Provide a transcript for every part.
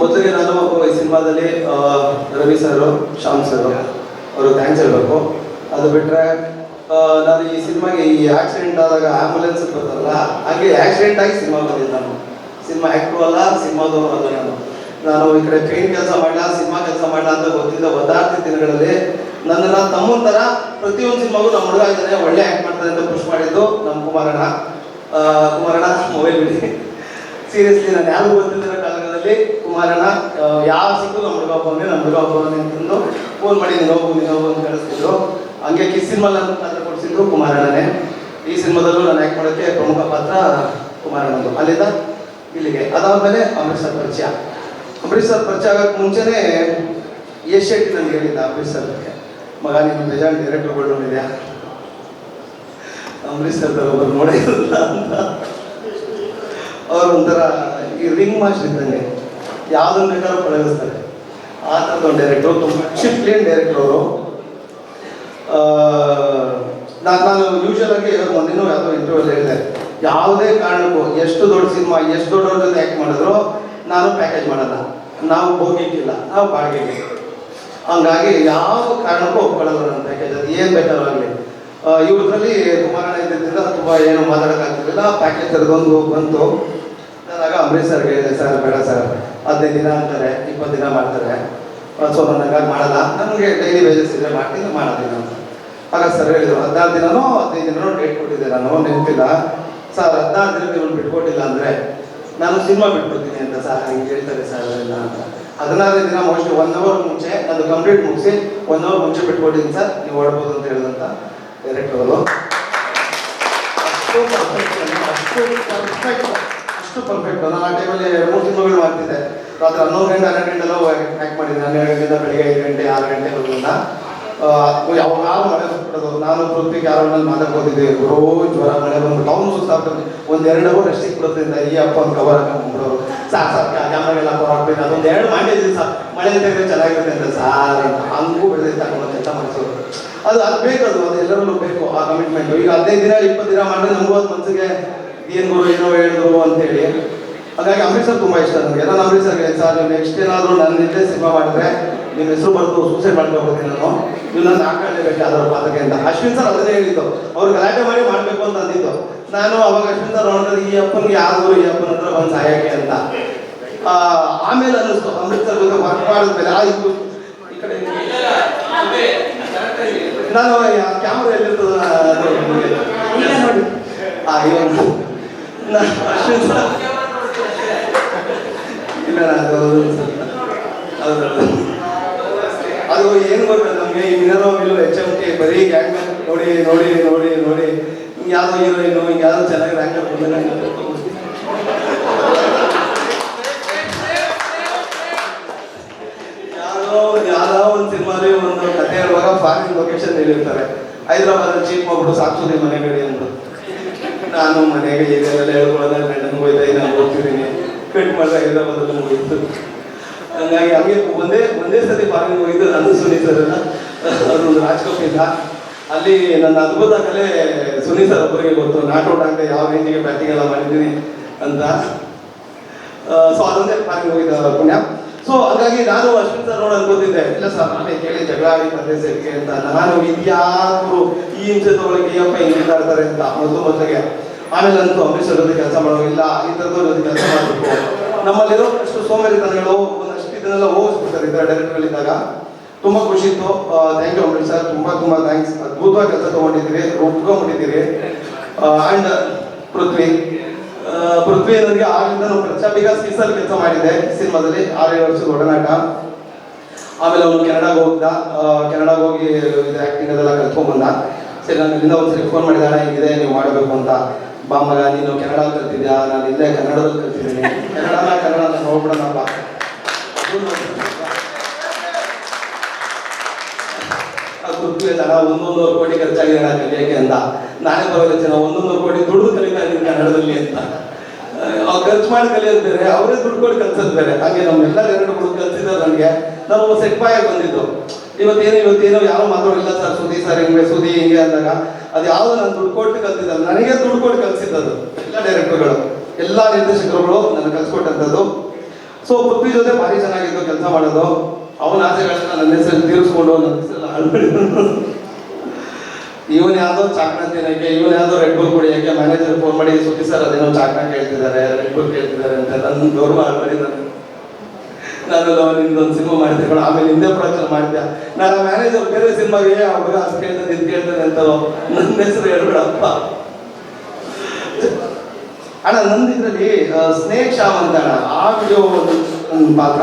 ಮೊದಲಿಗೆ ನಾನು ಈ ಸಿನಿಮಾದಲ್ಲಿ ರವಿ ಸರ್ ಶ್ಯಾಮ್ ಸರ್ ಅವರು ಥ್ಯಾಂಕ್ಸ್ ಹೇಳಬೇಕು. ಅದು ಬಿಟ್ಟರೆ ನಾನು ಈ ಸಿನಿಮಾಗೆ ಈ ಆಕ್ಸಿಡೆಂಟ್ ಆದಾಗ ಆಂಬುಲೆನ್ಸ್ ಬರ್ತಾರಲ್ಲ, ಹಾಗೆ ಆಕ್ಸಿಡೆಂಟ್ ಆಗಿ ಸಿನಿಮಾ ಬಂದಿದ್ದೆ ನಾನು. ಸಿನಿಮಾ ಆ್ಯಕ್ಟ್ರು ಅಲ್ಲ, ಸಿನಿಮಾದವರು ಅಲ್ಲ ನಾನು. ನಾನು ಈ ಕಡೆ ಪೇಂಟ್ ಕೆಲಸ ಮಾಡಲ್ಲ ಸಿನಿಮಾ ಕೆಲಸ ಮಾಡಲ್ಲ ಅಂತ ಗೊತ್ತಿದ್ದ ಒದ್ದಾಡ್ತಿ ದಿನಗಳಲ್ಲಿ ನನ್ನನ್ನು ತಮ್ಮನ ಥರ ಪ್ರತಿಯೊಂದು ಸಿನಿಮಾಗೂ ನಮ್ಮ ಹುಡುಗ ಇದ್ದಾನೆ, ಒಳ್ಳೆ ಆ್ಯಕ್ಟ್ ಮಾಡ್ತಾರೆ ಅಂತ ಖುಷಿ ಮಾಡಿದ್ದು ನಮ್ಮ ಕುಮಾರಣ್ಣ. ಕುಮಾರಣ್ಣ ಮೊಬೈಲ್ ಬಿಡಿ. ಸೀರಿಯಸ್ಲಿ ನಾನು ಯಾರಿಗೂ ಗೊತ್ತಿದ್ದಿರೋ ಕಾಲದಲ್ಲಿ ಕುಮಾರನ ಯಾವ ಸಿಕ್ಕು ನಮ್ಮ ಹುಡುಗ ಒಬ್ಬನೇ ನಮ್ಮ ಹುಡುಗ ಒಬ್ಬನೇ ಅಂತಂದು ಫೋನ್ ಮಾಡಿ, ನೀನು ಹೋಗು ನೀನು ಹೋಗು ಅಂತ ಕಳಿಸ್ತಿದ್ರು ಹಂಗೆ ಕಿಸ್ ಸಿನಿಮಾ ಅಂತ ಪಾತ್ರ ಕೊಡಿಸಿದ್ರು ಕುಮಾರಣ್ಣನೇ. ಈ ಸಿನಿಮಾದಲ್ಲೂ ನಾನು ಆ್ಯಕ್ಟ್ ಮಾಡೋಕ್ಕೆ ಪ್ರಮುಖ ಪಾತ್ರ ಕುಮಾರನಂದು ಅಲ್ಲಿಂದ ಇಲ್ಲಿಗೆ. ಅದಾದಮೇಲೆ ಅಂಬರೀಷ್ ಸರ್ ಪರಿಚಯ. ಅಮೃತ್ಸರ್ ಸರ್ ಪರಿಚಯ ಆಗೋಕ್ಕೆ ಮುಂಚೆನೇ ಶೆಟ್ಟಿ ನನಗೆ ಹೇಳಿದ್ದ ಅಂಬರೀಷ್ ಸರ್ ಬಗ್ಗೆ. ಮಗ ನಿಮ್ಮ ಬೇಜಾನ್ ಡೈರೆಕ್ಟರ್ಗಳು ನೋಡಿದ್ಯಾ? ಅಂಬರೀಷ್ ಸರ್ ಒಬ್ಬರು ನೋಡಿರಲ್ಲ ಅಂತ. ಅವ್ರು ಒಂಥರ ಈ ರಿಂಗ್ ಮಾಸ್ಟರ್ ಇದ್ದಂಗೆ ಯಾವುದನ್ನು ಬೇಕಾದ್ರೂ ಪಳಗಿಸ್ತಾರೆ ಆ ಥರದ ಒಂದು ಡೈರೆಕ್ಟ್ರು ತುಂಬ ಡಿಸಿಪ್ಲಿನ್ ಡೈರೆಕ್ಟ್ರ್ ಅವರು. ನಾನು ನಾನು ಯೂಶಲ್ ಆಗಿ ಮೊನ್ನೆನೂ ಯಾವುದೋ ಇಂಟರ್ವ್ಯೂಲ್ ಹೇಳಿದೆ. ಯಾವುದೇ ಕಾರಣಕ್ಕೂ ಎಷ್ಟು ದೊಡ್ಡ ಸಿನಿಮಾ ಎಷ್ಟು ದೊಡ್ಡವ್ರ ಜೊತೆ ಆ್ಯಕ್ಟ್ ಮಾಡಿದ್ರು ನಾನು ಪ್ಯಾಕೇಜ್ ಮಾಡಲ್ಲ. ನಾವು ಹೋಗಿಕ್ಕಿಲ್ಲ ನಾವು ಬಾಡಿಗೆಗೆ. ಹಂಗಾಗಿ ಯಾವ ಕಾರಣಕ್ಕೂ ಒಪ್ಕೊಳ್ಳಲ್ಲ ನನ್ನ ಪ್ಯಾಕೇಜ್ ಅದು ಏನು ಬೇಕಾದ್ರೂ ಆಗಲಿ. ಇವ್ರದ್ರಲ್ಲಿ ತುಂಬ ಇದ್ದಿದ್ದರಿಂದ ತುಂಬ ಏನು ಮಾತಾಡೋಕ್ಕಾಗ್ತಿರ್ಲಿಲ್ಲ. ಪ್ಯಾಕೇಜ್ ತೆರೆದೊಂದು ಬಂತು. ನಾನಾಗ ಅಂಬರೀಷ್ ಸರ್ ಬೇಡ ಸರ್, ಹದಿನೈದು ದಿನ ಅಂತಾರೆ, ಇಪ್ಪತ್ತು ದಿನ ಮಾಡ್ತಾರೆ. ಸೊ ನನಗೆ ಮಾಡಲ್ಲ. ನನಗೆ ಡೈಲಿ ವೇಜಸ್ ಇದ್ರೆ ಮಾಡ್ತೀನಿ ಮಾಡೋದಿಲ್ಲ. ಅಂತ ಆಗ ಸರ್ ಹೇಳಿದ್ರು ಹದಿನಾರು ದಿನನೋ, ಹದಿನೈದು ದಿನನೋ ಡೇಟ್ ಕೊಟ್ಟಿದ್ದೆ ನಾನು, ನೆನಪಿಲ್ಲ. ಸರ್ ಹದಿನಾರು ದಿನ ನೀವು ಬಿಟ್ಕೊಟ್ಟಿಲ್ಲ ಅಂದರೆ ನಾನು ಸಿನಿಮಾ ಬಿಟ್ಬಿಡ್ತೀನಿ ಅಂತ ಸರ್ ಹಿಂಗೆ ಹೇಳ್ತಾರೆ ಸರ್ ಇಲ್ಲ ಅಂತ. ಹದಿನಾರನೇ ದಿನ ಮೋಸ್ಟ್ ಒನ್ ಅವರ್ ಮುಂಚೆ ನಾನು ಕಂಪ್ಲೀಟ್ ಮುಗಿಸಿ ಒನ್ ಅವರ್ ಮುಂಚೆ ಬಿಟ್ಕೊಟ್ಟಿದ್ದೀನಿ ಸರ್ ನೀವು ಓಡ್ಬೋದು ಅಂತ ಹೇಳಿದಂತ ಡೈರೆಕ್ಟರ್ ಅವರು. ಅಷ್ಟು ಪರ್ಫೆಕ್ಟ್ ಅಷ್ಟು ಪರ್ಫೆಕ್ಟ್ ಅಷ್ಟು ಪರ್ಫೆಕ್ಟ್ ನಾನು ಆ ಟೈಮಲ್ಲಿ ಮೂರು ಸಿನಿಮಾಗಳು ಮಾಡ್ತಿದ್ದೆ. ರಾತ್ರಿ ಹನ್ನೊಂದು ಗಂಟೆ, ಹನ್ನೆರಡು ಗಂಟೆಲ್ಲ ಹ್ಯಾಕ್ ಮಾಡಿದ್ದೆ. ಹನ್ನೆರಡು ಗಂಟೆ ಬೆಳಿಗ್ಗೆ ಐದು ಗಂಟೆ, ಆರು ಗಂಟೆ ಹೋಗೋಣ ಯಾವಾಗ ಮಳೆ ಬರ್ಬಿಡೋದು ನಾನು ಪೃಥ್ವಿಗೆ ಮನೇಲಿ ಮಾತಾಡ್ಕೋತಿದ್ದೆ ರೋಜ್ ಜ್ವರ, ಮಳೆ ಬಂದು ಟೌನ್ ಸುಸ್ತಾಗ್ತದೆ ಒಂದು ಎರಡು ಅವರ್ ರೆಸ್ಟಿಗೆ ಬಿಡೋದ್ರಿಂದ ಈ ಅಪ್ಪ ಒಂದು ಕವರ್ ಹಾಕೊಂಡ್ಬಿಡೋರು ಸಾಕು ಸಾಕು ಕ್ಯಾಮ್ರಾಗೆಲ್ಲ ಕವರ್ ಹಾಕ್ಬೇಕು. ಅದೊಂದು ಎರಡು ಮಾಡಿದ್ದೀನಿ ಸರ್ ಮಳೆ ತೆಗೆದ್ರೆ ಚೆನ್ನಾಗಿರುತ್ತೆ ಅಂತ ಸಾರ್ ಹಂಗೂ ಬೆಳೆದಿದ್ದ ತಗೊಂಡು ಅಂತ ಮನಸ್ಸು ಅದು ಅದು ಬೇಕದು ಅದು. ಎಲ್ಲರಲ್ಲೂ ಬೇಕು ಆ ಕಮಿಟ್ಮೆಂಟು ಈಗ ಹದಿನೈದು ದಿನ, ಇಪ್ಪತ್ತು ದಿನ ಮಾಡಿದ್ರೆ ನಮಗೂ ಅದು ಮನಸ್ಸಿಗೆ ಏನು ಗುರು ಏನೋ ಹೇಳಿದ್ರು ಅಂತೇಳಿ. ಹಾಗಾಗಿ ಅಮೃತ್ಸರ್ ಸರ್ ತುಂಬ ಇಷ್ಟ ನನಗೆ ನಾನು ಸರ್ಗೆ ಸರ್ ನೀವು ನೆಕ್ಸ್ಟ್ ಏನಾದರೂ ನನ್ನ ನಿದ್ದೆ ಸಿನಿಮಾ ಮಾಡಿದ್ರೆ ನಿಮ್ಮ ಹೆಸರು ಬರೆದು ಸೂಸೈಡ್ ಮಾಡ್ಕೊಳ್ತೀನಿ ನಾನು. ನೀವು ನನ್ನ ಹಾಕೊಳ್ಳೇಬೇಕು ಅದರ ಪಾತ್ರಕ್ಕೆ ಅಂತ. ಅಶ್ವಿನ್ ಸರ್ ಅದನ್ನೇ ಹೇಳಿದ್ದು. ಅವ್ರು ಗಲಾಟೆ ಮಾಡಿ ಮಾಡಬೇಕು ಅಂತ ಅಂದಿದ್ದು. ನಾನು ಅವಾಗ ಅಶ್ವಿನ್ ಸರ್ ನೋಡಿದ್ರೆ ಈ ಅಪ್ಪನಿಗೆ ಯಾವ್ದು ಈ ಅಪ್ಪನ ಹತ್ರ ಬಂದು ಸಹಾಯಕ್ಕೆ ಅಂತ. ಆಮೇಲೆ ಅನ್ನಿಸ್ತು. ಅಮೃತ್ಸರ್ ಸರ್ ಜೊತೆ ವರ್ಕ್ ಮಾಡಿದ್ಮೇಲೆ ಆ ಇದು ಈ ಕಡೆ ನಾನು ಕ್ಯಾಮ್ರಾ ಎಲ್ಲಿರ್ತದ ನೋಡಿ. ಇಲ್ಲ ಅದು ಹೌದು ಅದು ಏನು ಗೊತ್ತಿಲ್ಲ ನಮಗೆ ಈ ಮಿನರೋ ಎಚ್ ಎಂ ಟಿ ಬರೀ ಗ್ಯಾಂಗ್ ನೋಡಿ ನೋಡಿ ನೋಡಿ ನೋಡಿ ಹಿಂಗೆ ಯಾವುದೋ ಹೀರೋಯಿನು ಹಿಂಗೆ ಯಾವುದೋ ಚೆನ್ನಾಗಿ ರ್ಯಾಂಕ್ ಬಂದಿಲ್ಲ ಯಾವುದೋ ಒಂದು ಕಥೆ ಹೇಳುವಾಗ ಫಾರಿನ್ ಲೊಕೇಶನ್ ಹೇಳಿರ್ತಾರೆ ಹೈದರಾಬಾದ್ ಚೀಪ್ ಮಾಡ್ಬಿಟ್ಟು ಸಾಕ್ಸೋದಿ ಮನೆಗಡಿ ಅಂತ ನಾನು ಮನೆಗೆ ಏನೆಲ್ಲ ಹೇಳ್ಕೊಳ್ಳೋದ, ಗಂಡನ ಹೋಯ್ತಾ ನಾನು ಹೋಗ್ತಿದ್ದೀನಿ. ಕಟ್ ಮಾಡ್ತಾ ಇದ್ದ ಬದಲು ಮುಗಿತು ಹಂಗಾಗಿ ಹಂಗೆ ಒಂದೇ ಒಂದೇ ಸತಿ ಪಾರ್ಕಿಂಗ್ ಹೋಗಿದ್ದು ನಾನು ಸುನಿ ಸರ್ ಅದೊಂದು ರಾಜ್ಕೋಪಿಂದ ಅಲ್ಲಿ ನನ್ನ ಅದ್ಭುತ ಕಲೆ ಸುನಿ ಸರ್ ಒಬ್ಬರಿಗೆ ಗೊತ್ತು. ನಾಟ್ ಔಟ್ ಆಗದೆ ಯಾವ ರೇಂಜಿಗೆ ಬ್ಯಾಟಿಂಗ್ ಎಲ್ಲ ಮಾಡಿದ್ದೀನಿ ಅಂತ. ಸೊ ಅದೊಂದೇ ಪಾರ್ಕಿಂಗ್ ಹೋಗಿದ್ದ ಪುಣ್ಯ. ಸೊ ಹಾಗಾಗಿ ನಾನು ಅಶ್ವಿನ್ ಸರ್ ನೋಡಿ ಅನ್ಕೋತಿದ್ದೆ ಇಲ್ಲ ಸರ್, ನಾನೇ ಕೇಳಿ, ಜಗಳ ಸೇರಿಕೆ ಅಂತ. ನಾನು ಇದ್ಯಾರು ಈ ಹಿಂಸೆ ತಗೊಳಕ್ಕೆ ಅಪ್ಪ ಹಿಂಗೆ ಮಾತಾಡ್ತಾರೆ ಅಂತ ಮೊದಲು ಮೊದಲಿಗೆ ಆಮೇಲೆ ಅಂತೂ ಅವ್ರ ಜೊತೆ ಕೆಲಸ ಮಾಡೋಂಗಿಲ್ಲ ಈ ಜೊತೆ ಕೆಲಸ ಮಾಡಬೇಕು. ನಮ್ಮಲ್ಲಿರೋ ಅಷ್ಟು ಸೋಮಾರಿತನಗಳು ಒಂದಷ್ಟು ಇದನ್ನೆಲ್ಲ ಹೋಗಿಸ್ಬಿಡ್ತಾರೆ ಇತರ ಡೈರೆಕ್ಟ್ಗಳಿದ್ದಾಗ ತುಂಬ ಖುಷಿ ಇತ್ತು. ಥ್ಯಾಂಕ್ ಯು ಅಂಬರೀಷ್ ಸರ್, ತುಂಬ ತುಂಬ ಥ್ಯಾಂಕ್ಸ್ ಅದ್ಭುತವಾಗಿ ಕೆಲಸ ತೊಗೊಂಡಿದ್ದೀರಿ ಒಪ್ಕೊಂಡ್ಬಿಟ್ಟಿದ್ದೀರಿ ಆ್ಯಂಡ್ ಪೃಥ್ವಿ ಪೃಥ್ವಿ ನನಗೆ ಆಗಿಂದ ಪ್ರಚಾಪಿಕ ಸ್ಕಿಸಲ್ಲಿ ಕೆಲಸ ಮಾಡಿದ್ದೆ ಸಿನಿಮಾದಲ್ಲಿ ಆರೇಳು ವರ್ಷದ ಒಡನಾಟ ಆಮೇಲೆ ಅವನು ಕೆನಡಾಗೆ ಹೋಗ್ದ. ಕೆನಡಾಗ ಹೋಗಿ ಇದು ಅದೆಲ್ಲ ಕಲ್ತ್ಕೊಂಡ್ಬಂದ ಸರಿ, ನಾನು ಇಲ್ಲಿಂದ ಒಂದ್ಸರಿ ಫೋನ್ ಮಾಡಿದ ಹೇಗಿದೆ, ನೀವು ಮಾಡಬೇಕು ಅಂತ. ಬಾ ನೀನು ಕೆನಡಾ ಕಲ್ತಿದ್ಯಾ? ನಾನು ಇಲ್ಲೇ ಕನ್ನಡದಲ್ಲಿ ಕಲ್ತಿದ್ದೀನಿ. ಕನ್ನಡನ ಕನ್ನಡ ನೋಡ್ಬಿಡೋಣಪ್ಪ ಅದು ಒಂದೊಂದು ಕೋಟಿ ಖರ್ಚಾಗಿದೆ ನಾನು ಕಲಿಯಕ್ಕೆ ಅಂತ. ನಾನೇ ಬರೋದಿಲ್ಲ ಒಂದೊಂದು ಕೋಟಿ ದುಡ್ಡು ಕಲಿತಾ ಇದ್ದೀನಿ ಕನ್ನಡದಲ್ಲಿ ಅಂತ. ಖರ್ಚು ಮಾಡಿ ಕಲಿಯೋದು ಬೇರೆ, ಅವರೇ ದುಡ್ಡು ಕೊಟ್ಟು ಕಲ್ಸೋದು ಬೇರೆ. ಹಾಗೆ ನಮ್ಮೆಲ್ಲ ಎರಡು ಕೂಡ ಕಲ್ಸಿದ್ರು ನನಗೆ. ನಾವು ಸೆಕ್ಪಾಯಾಗಿ ಬಂದಿದ್ದು. ಇವತ್ತೇನು ಇವತ್ತೇನು ಯಾರೋ ಮಾತಾಡಿಲ್ಲ ಸರ್, ಸುದಿ ಸರ್ ಹಿಂಗೆ, ಸುದಿ ಹಿಂಗೆ ಅಂದಾಗ. ಅದು ಯಾವುದು ನಾನು ದುಡ್ಡು ಕೊಟ್ಟು ಕಲ್ತಿದ್ದಲ್ಲ ನನಗೆ ದುಡ್ಡು ಕೊಟ್ಟು ಕಲ್ಸಿದ್ದದು. ಎಲ್ಲ ಡೈರೆಕ್ಟರ್ಗಳು ಎಲ್ಲ ನಿರ್ದೇಶಕರುಗಳು ನನಗೆ ಕಲ್ಸ್ಕೊಟ್ಟಂಥದ್ದು. ಸೊ ಪೃಥ್ವಿ ಜೊತೆ ಭಾರಿ ಚೆನ್ನಾಗಿತ್ತು ಕೆಲಸ ಮಾಡೋದು. ಅವನ ಆಸೆಗಳನ್ನ ನನ್ನ ಹೆಸರು ತೀರಿಸ್ಕೊಂಡು, ನನ್ನ ಹೆಸರು ಹಾಳು ಇವನ್ ಯಾವ್ದೋ ಚಾಕ್ನ ತಿನ್ನಕ್ಕೆ, ಇವನ್ ಯಾವ್ದೋ ರೆಡ್ ಬುಲ್ ಕುಡಿಯಕ್ಕೆ ಮ್ಯಾನೇಜರ್ ಫೋನ್ ಮಾಡಿ, ಸುದ್ದಿ ಸರ್, ಅದೇನೋ ಚಾಕ್ನ ಕೇಳ್ತಿದ್ದಾರೆ ರೆಡ್ ಬುಲ್ ಕೇಳ್ತಿದ್ದಾರೆ ಅಂತ ನನ್ನ ಗೌರವ ಹಾಳು ನಾನು ನಾನು ನಿಮ್ದೊಂದು ಸಿನಿಮಾ ಮಾಡ್ತೀನಿ ಕೂಡ ಆಮೇಲೆ ಹಿಂದೆ ಪ್ರಚಾರ ಮಾಡ್ತೀಯ ನಾನು ಮ್ಯಾನೇಜರ್ ಬೇರೆ ಸಿನಿಮಾಗೆ ಆ ಹುಡುಗ ಅಷ್ಟು ಕೇಳ್ತಾನೆ, ಇದು ಕೇಳ್ತಾನೆ ಅಂತ ನನ್ನ ಹೆಸರು ಹೇಳ್ಬಿಡಪ್ಪ. ಅಣ್ಣ, ನಂದು ಇದರಲ್ಲಿ ಸ್ನೇಕ್ ಶಾಮ್ ಅಂತ ಆ ವಿಡಿಯೋ ಒಂದು ಪಾತ್ರ.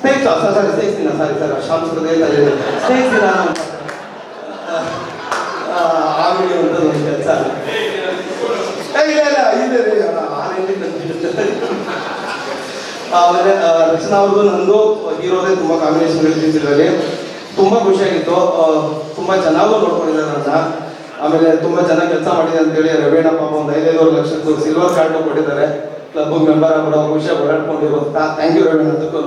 ಸ್ನೇಕ್ ಶಾಮ್ ಸಾರಿ ಸ್ನೇಕ್ ಸಿನ ಸಾರಿ ಸರ್ ಶಾಮ್ ಸ್ನೇಕ್ ಸಿನ ಅಂತ ಒಂದು ಕೆಲಸ. ಇಲ್ಲ ಇಲ್ಲ ಇದೆ ನಂದು ಆಮೇಲೆ ರಚನಾ ಅವ್ರದ್ದು ನಂದು ಹೀರೋದೇ ತುಂಬಾ ಕಾಂಬಿನೇಷನ್ ಇದರಲ್ಲಿ ತುಂಬಾ ಖುಷಿಯಾಗಿತ್ತು ತುಂಬ ಚೆನ್ನಾಗೂ ನೋಡ್ಕೊಂಡಿದ್ದಾರೆ ನನ್ನ. ಆಮೇಲೆ ತುಂಬಾ ಚೆನ್ನಾಗಿ ಕೆಲಸ ಮಾಡಿದೆ ಅಂತೇಳಿ ರವೀಣ ಪಾಪ ಒಂದು ಐದೈದು ಲಕ್ಷದ್ದು ಸಿಲ್ವರ್ ಕಾರ್ಡ್ ಕೊಟ್ಟಿದ್ದಾರೆ. ಕ್ಲಬ್ ಮೆಂಬರ್ ಕೂಡ ಖುಷಿಯಾಗಿ ಓಡಾಡ್ಕೊಂಡಿರುವಂತ ಥ್ಯಾಂಕ್ ಯು ರವೀಣ ಅದಕ್ಕೂ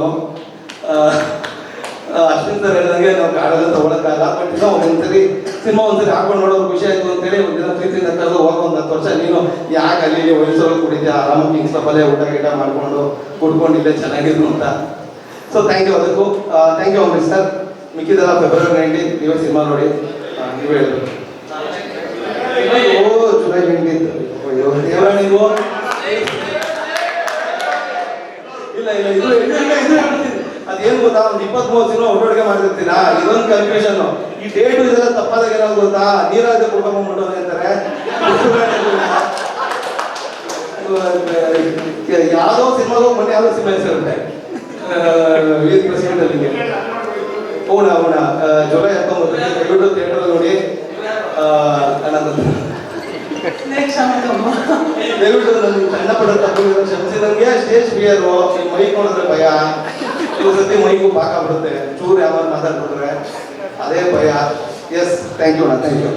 ಅಶ್ವಿನ್ ಸರ್ ಹೇಳ್ದಂಗೆ ನಾವು ಗಾಡೆಲ್ಲ ತಗೊಳಕ್ಕಾಗಲ್ಲ. ಬಟ್ ಇನ್ನೂ ಒಂದ್ಸರಿ ಸಿನಿಮಾ ಒಂದ್ಸರಿ ಹಾಕೊಂಡು ನೋಡೋದು ಖುಷಿ ಆಯ್ತು ಅಂತೇಳಿ ಒಂದಿನ ಪ್ರೀತಿಯಿಂದ ಕರೆದು ಹೋಗೋ ಒಂದು ಹತ್ತು ವರ್ಷ ನೀನು ಯಾಕೆ ಅಲ್ಲಿ ವಯಸ್ಸಲ್ಲಿ ಕುಡಿದ್ಯಾ? ಆರಾಮಾಗಿ ಕಿಂಗ್ಸ್ ಕ್ಲಬ್ಬಲ್ಲೇ ಊಟ ಗೀಟ ಮಾಡಿಕೊಂಡು ಕುಡ್ಕೊಂಡಿಲ್ಲ ಚೆನ್ನಾಗಿದ್ರು ಅಂತ. ಸೊ ಥ್ಯಾಂಕ್ ಯು ಅದಕ್ಕೂ. ಥ್ಯಾಂಕ್ ಯು ಅಮರೀಶ್ ಸರ್ ಮಿಕ್ಕಿದೆಲ್ಲ ಫೆಬ್ರವರಿ ನೈನ್ಟೀನ್ ನೀವೇ ಸಿನಿಮಾ ನೋಡಿ. ನೀವು ಹೇಳಿದ್ರು ಓ ಜುಲೈ ನೈನ್ಟೀನ್ ಅಯ್ಯೋ ನೀವು. ಇಲ್ಲ ಇಲ್ಲ ಇದು ಇದು ಇಲ್ಲ ಇದು ಹೇಳ್ತೀನಿ. ಅದೇನ್ ಗೊತ್ತಾ? ಒಂದು ಇಪ್ಪತ್ತ್ ಮೂವತ್ತು ದಿನ ಒಟ್ಟೊಟ್ಟಿಗೆ ಮಾಡಿರ್ತೀರಾ? ಇದೊಂದು ಕನ್ಫ್ಯೂಷನ್ ಈ ಡೇಟು ಇದೆಲ್ಲ ತಪ್ಪಾದಾಗ ಏನೋ ಗೊತ್ತಾ? ನೀರಾಜ ಕುಡ್ಕೊಂಡ್ಬಿಟ್ಟು ಅಂತಾರೆ. ಯಾವ್ದೋ ಸಿನಿಮಾದೋ ಮೊನ್ನೆ ಯಾವ್ದೋ ಸಿನಿಮಾ ಹೆಸರುತ್ತೆ ಹೌಣ ಹೌಣ ಜುಲೈ ಹತ್ತೊಂಬತ್ತು. ದಯವಿಟ್ಟು ಥಿಯೇಟರ್ ನೋಡಿ. ದಯವಿಟ್ಟು ನನ್ನ ಸಣ್ಣ ಕ್ಷಮಿಸಿ ನನಗೆ ಸ್ಟೇಜ್ ಫಿಯರು ಭಯ. ಕೆಲವು ಸತಿ ಮೈಗೂ ಪಾಕ ಬಿಡುತ್ತೆ. ಚೂರು ಯಾವಾಗ ಮಾತಾಡ್ಬಿಟ್ರೆ ಅದೇ ಭಯ. ಎಸ್ ಥ್ಯಾಂಕ್ ಯು ಅಣ್ಣ ಥ್ಯಾಂಕ್ ಯು